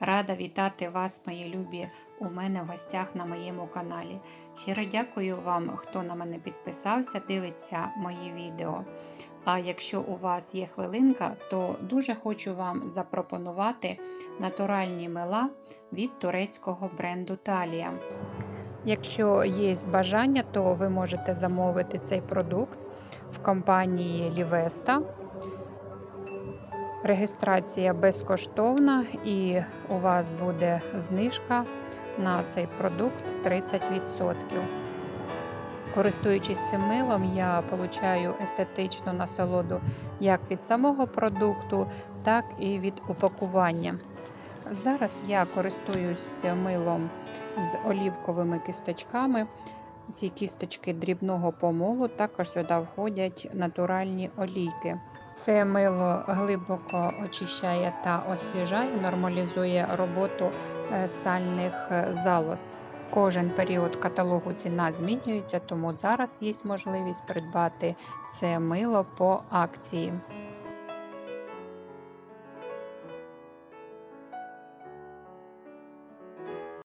Рада вітати вас, мої любі, у мене в гостях на моєму каналі. Щиро дякую вам, хто на мене підписався, дивиться мої відео. А якщо у вас є хвилинка, то дуже хочу вам запропонувати натуральні мила від турецького бренду Талія. Якщо є бажання, то ви можете замовити цей продукт в компанії Лівеста. Реєстрація безкоштовна і у вас буде знижка на цей продукт 30%. Користуючись цим милом, я отримую естетичну насолоду як від самого продукту, так і від упакування. Зараз я користуюсь милом з олівковими кісточками. Ці кісточки дрібного помолу, також сюди входять натуральні олійки. Це мило глибоко очищає та освіжає, нормалізує роботу е, сальних е, залоз. Кожен період каталогу ціна змінюється, тому зараз є можливість придбати це мило по акції.